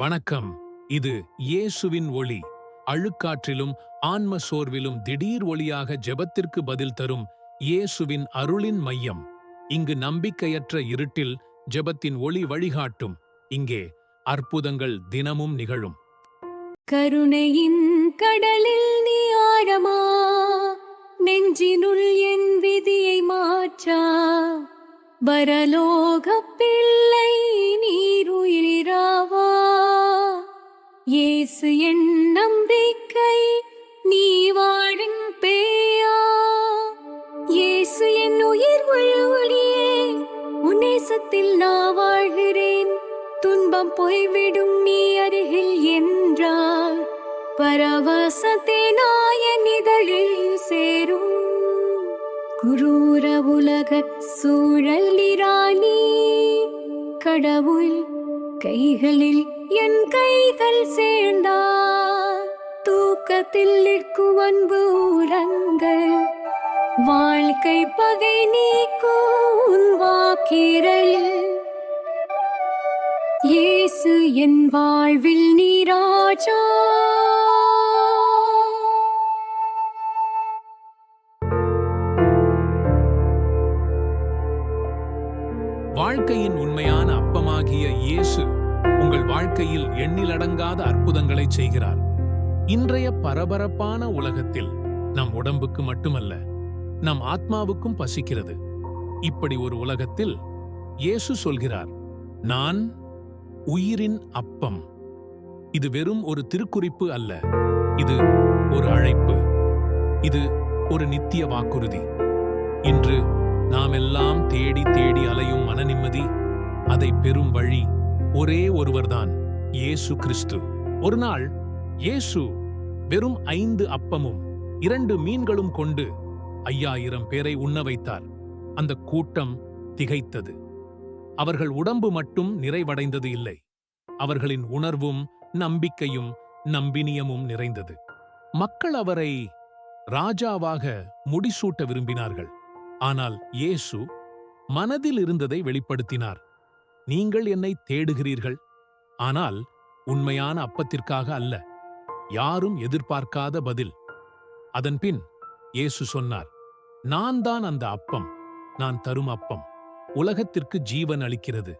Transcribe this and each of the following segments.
வணக்கம். இது இயேசுவின் ஒளி. அழுக்காற்றிலும் ஆன்ம சோர்விலும் திடீர் ஒளியாக ஜெபத்திற்கு பதில் தரும் இயேசுவின் அருளின் மையம். இங்கு நம்பிக்கையற்ற இருட்டில் ஜெபத்தின் ஒளி வழிகாட்டும். இங்கே அற்புதங்கள் தினமும் நிகழும். கருணையின் கடலில் நீ ஆழமா? நெஞ்சினுள் என் விதியை மாற்றா? பரலோக இயேசு என் நம்பிக்கை நீ வாழும் பேயா? இயேசு என் உயிர் ஒளியே உன்னேசத்தில் நான் வாழ்கிறேன். துன்பம் போய்விடும் நீ அருகில் என்றால் பரவசத்தை நாயன் இதழில் சேரும். குரூர உலக சூழல் நிராணி கடவுள் கைகளில் என் கைகள் சேர்ந்தால் தூக்கத்தில் நிற்கும் அன்பு உரங்கள் வாழ்க்கை பகை நீக்கும் உன் வாக்கிரல். இயேசு என் வாழ்வில் நீராஜா. வாழ்க்கையில் எண்ணிலடங்காத அற்புதங்களை செய்கிறார். இன்றைய பரபரப்பான உலகத்தில் நம் உடம்புக்கு மட்டுமல்ல நம் ஆத்மாவுக்கும் பசிக்கிறது. இப்படி ஒரு உலகத்தில் இயேசு சொல்கிறார் நான் உயிரின் அப்பம். இது வெறும் ஒரு திருக்குறிப்பு அல்ல இது ஒரு அழைப்பு இது ஒரு நித்திய வாக்குறுதி. இன்று நாம் எல்லாம் தேடி தேடி அலையும் மன நிம்மதி அதை பெறும் வழி ஒரே ஒருவர்தான். இயேசு கிறிஸ்து. ஒரு நாள் இயேசு வெறும் ஐந்து அப்பமும் இரண்டு மீன்களும் கொண்டு ஐயாயிரம் பேரை உண்ண வைத்தார். அந்த கூட்டம் திகைத்தது. அவர்கள் உடம்பு மட்டும் நிறைவடைந்தது இல்லை. அவர்களின் உணர்வும் நம்பிக்கையும் நம்பினியமும் நிறைந்தது. மக்கள் அவரை ராஜாவாக முடிசூட்ட விரும்பினார்கள். ஆனால் இயேசு மனதில் இருந்ததை வெளிப்படுத்தினார். நீங்கள் என்னை தேடுகிறீர்கள்? ஆனால் உண்மையான அப்பத்திற்காக அல்ல. யாரும் எதிர்பார்க்காத பதில். அதன்பின் இயேசு சொன்னார் நான் தான் அந்த அப்பம் நான் தரும் அப்பம். உலகத்திற்கு ஜீவன் அளிக்கிறது.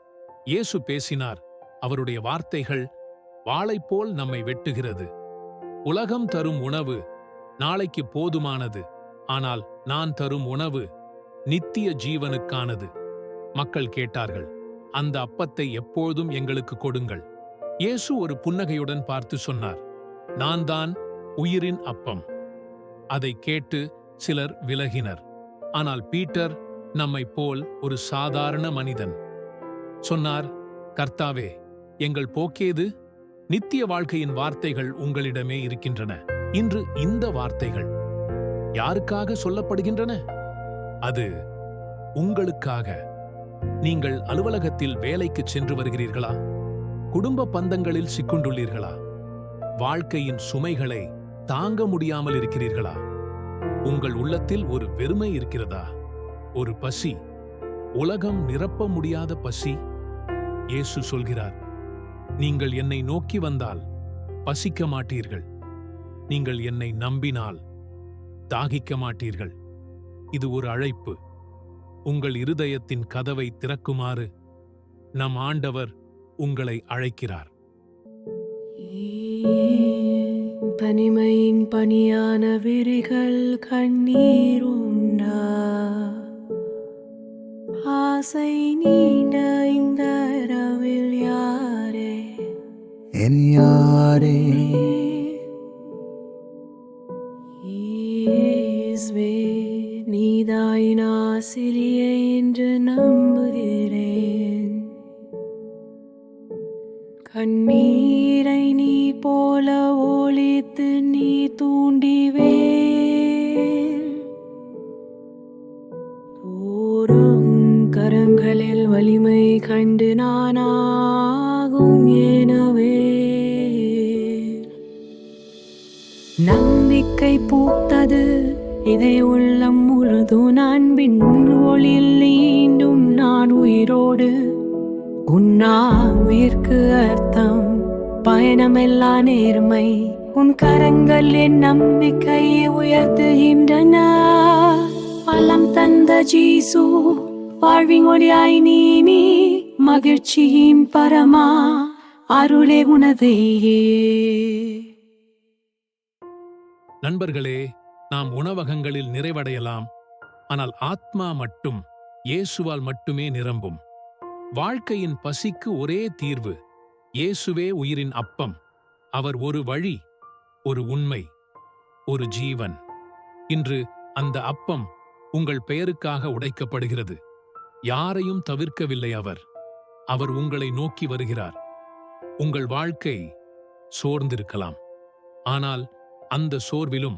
இயேசு பேசினார் அவருடைய வார்த்தைகள் வாளைப்போல் நம்மை வெட்டுகிறது. உலகம் தரும் உணவு நாளைக்கு போதுமானது ஆனால் நான் தரும் உணவு நித்திய ஜீவனுக்கானது. மக்கள் கேட்டார்கள் அந்த அப்பத்தை எப்பொழுதும் எங்களுக்கு கொடுங்கள். இயேசு ஒரு புன்னகையுடன் பார்த்து சொன்னார் நான் தான் உயிரின் அப்பம். அதை கேட்டு சிலர் விலகினர். ஆனால் பீட்டர் நம்மைப் போல் ஒரு சாதாரண மனிதன். சொன்னார் கர்த்தாவே எங்கள் போக்கேது? நித்திய வாழ்க்கையின் வார்த்தைகள் உங்களிடமே இருக்கின்றன. இன்று இந்த வார்த்தைகள் யாருக்காக சொல்லப்படுகின்றன? அது உங்களுக்காக. நீங்கள் அலுவலகத்தில் வேலைக்கு சென்று வருகிறீர்களா? குடும்ப பந்தங்களில் சிக்குண்டுள்ளீர்களா? வாழ்க்கையின் சுமைகளை தாங்க முடியாமல் இருக்கிறீர்களா? உங்கள் உள்ளத்தில் ஒரு வெறுமை இருக்கிறதா? ஒரு பசி. உலகம் நிரப்ப முடியாத பசி. இயேசு சொல்கிறார் நீங்கள் என்னை நோக்கி வந்தால் பசிக்க மாட்டீர்கள். நீங்கள் என்னை நம்பினால் தாகிக்க மாட்டீர்கள். இது ஒரு அழைப்பு. உங்கள் இருதயத்தின் கதவை திறக்குமாறு நம் ஆண்டவர் உங்களை அழைக்கிறார். பனிமையின் பனியான விரிகள் கண்ணீர் உண்டா? ஆசை நீண்ட இந்த இரவில் யாரே? என் யாரே? தூண்டிவே போரும் கரங்களில் வலிமை கண்டு நானாகும் எனவே நம்பிக்கை பூத்தது இதை உள்ளம் முழுதும் அன்பின் ஒளியில் நீண்டும் நான் உயிரோடு. உன்னாவிற்கு அர்த்தம் பயணமெல்லாம் நேர்மை. உன் கரங்கள் என் நம்பிக்கையை உயர்த்துகின்றன. பலம் தந்த ஜீசு வாழ்வின் ஒளியாய் நீ நீ மகிழ்ச்சியின் பரமா அருளே உனதையே நண்பர்களே நாம் உணவகங்களில் நிறைவடையலாம். ஆனால் ஆத்மா மட்டும் இயேசுவால் மட்டுமே நிரம்பும். வாழ்க்கையின் பசிக்கு ஒரே தீர்வு இயேசுவே உயிரின் அப்பம். அவர் ஒரு வழி ஒரு உண்மை ஒரு ஜீவன். இன்று அந்த அப்பம் உங்கள் பெயருக்காக உடைக்கப்படுகிறது. யாரையும் தவிர்க்கவில்லை அவர். அவர் உங்களை நோக்கி வருகிறார். உங்கள் வாழ்க்கை சோர்ந்திருக்கலாம். ஆனால் அந்த சோர்விலும்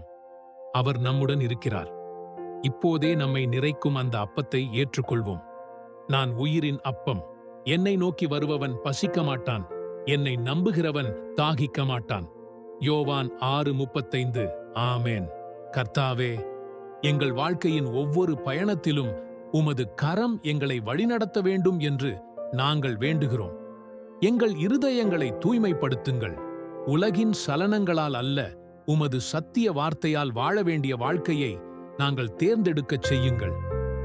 அவர் நம்முடன் இருக்கிறார். இப்போதே நம்மை நிறைக்கும் அந்த அப்பத்தை ஏற்றுக்கொள்வோம். நான் உயிரின் அப்பம். என்னை நோக்கி வருபவன் பசிக்க மாட்டான். என்னை நம்புகிறவன் தாகிக்க மாட்டான். யோவான் ஆறு முப்பத்தைந்து. ஆமேன். கர்த்தாவே எங்கள் வாழ்க்கையின் ஒவ்வொரு பயணத்திலும் உமது கரம் எங்களை வழிநடத்த வேண்டும் என்று நாங்கள் வேண்டுகிறோம். எங்கள் இருதயங்களை தூய்மைப்படுத்துங்கள். உலகின் சலனங்களால் அல்ல உமது சத்திய வார்த்தையால் வாழ வேண்டிய வாழ்க்கையை நாங்கள் தேர்ந்தெடுக்கச் செய்யுங்கள்.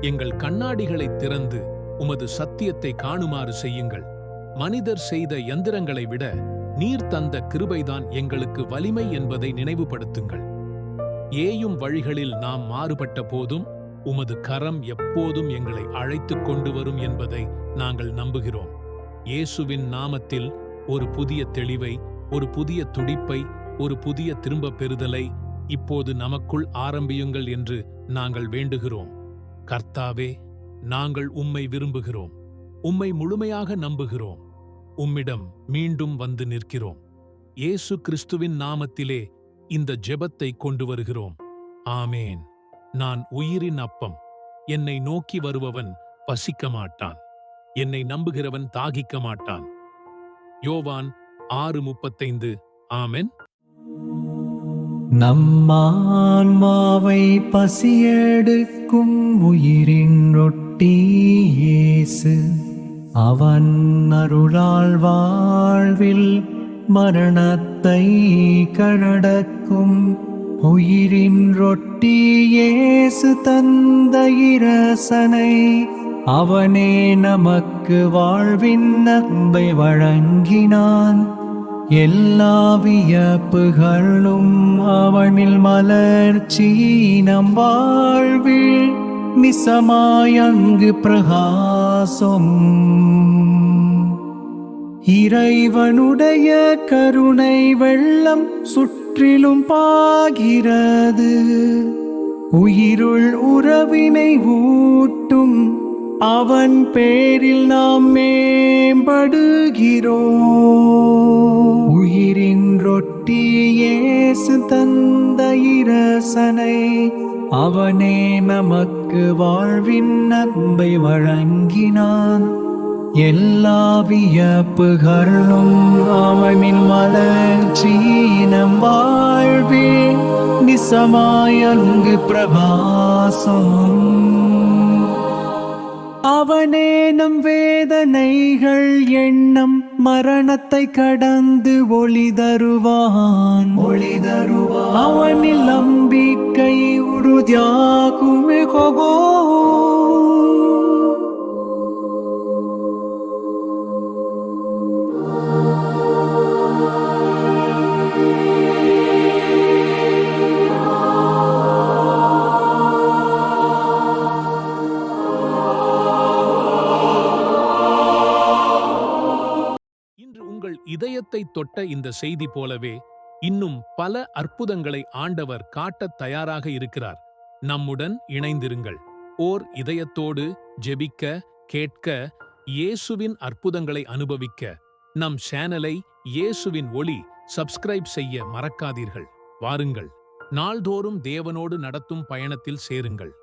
எங்கள் கண்ணாடிகளை திறந்து உமது சத்தியத்தை காணுமாறு செய்யுங்கள். மனிதர் செய்த யந்திரங்களை விட நீர் தந்த கிருபைதான் எங்களுக்கு வலிமை என்பதை நினைவுபடுத்துங்கள். ஏயும் வழிகளில் நாம் மாறுபட்ட போதும் உமது கரம் எப்போதும் எங்களை அழைத்துக் கொண்டு வரும் என்பதை நாங்கள் நம்புகிறோம். இயேசுவின் நாமத்தில் ஒரு புதிய தெளிவை ஒரு புதிய துடிப்பை ஒரு புதிய திரும்பப் பெறுதலை இப்போது நமக்குள் ஆரம்பியுங்கள் என்று நாங்கள் வேண்டுகிறோம். கர்த்தாவே நாங்கள் உம்மை விரும்புகிறோம். உம்மை முழுமையாக நம்புகிறோம். உம்மிடம் மீண்டும் வந்து நிற்கிறோம். இயேசு கிறிஸ்துவின் நாமத்திலே இந்த ஜெபத்தை கொண்டு வருகிறோம். ஆமேன். நான் உயிரின் அப்பம். என்னை நோக்கி வருபவன் பசிக்க மாட்டான். என்னை நம்புகிறவன் தாகிக்க மாட்டான். யோவான் ஆறு முப்பத்தைந்து. ஆமென். நம்மான்மாவை பசியெடுக்கும் உயிரின் ரொட்டி இயேசு. அவன் அருளால் வாழ்வில் மரணத்தை கடக்கும் உயிரின் ரொட்டி இயேசு தந்த இரசனை அவனே நமக்கு வாழ்வின் அன்பை வழங்கினான். எல்லா வியப்புகளும் அவனில் மலர்ச்சி நம் வாழ்வில் நிசமாயங்கு பிரகாசம். இறைவனுடைய கருணை வெள்ளம் சுற்றிலும் பாகிறது. உயிருள் உறவினை ஊட்டும் அவன் பேரில் நாம் மேம்படுகிறோம். உயிரின் ரொட்டியேசு தந்த இரசனை அவனே நமக்கு நமக்கு வாழ்வின் அன்பை வழங்கினான். எல்லா வியப்புகளும் அவனின் மலர்ச்சி வாழ்வே நிசமாயங்கு பிரபாசம் அவனே நம் வேதனைகள் எண்ணம் மரணத்தை கடந்து ஒளி தருவான். ஒளி தருவான் அவனில் நம்பிக்கை உறுதியாகும் கொகோ இதயத்தை தொட்ட இந்த செய்தி போலவே இன்னும் பல அற்புதங்களை ஆண்டவர் காட்டத் தயாராக இருக்கிறார். நம்முடன் இணைந்திருங்கள். ஓர் இதயத்தோடு ஜெபிக்க கேட்க இயேசுவின் அற்புதங்களை அனுபவிக்க. நம் சேனலை இயேசுவின் ஒளி சப்ஸ்கிரைப் செய்ய மறக்காதீர்கள். வாருங்கள். நாள்தோறும் தேவனோடு நடத்தும் பயணத்தில் சேருங்கள்.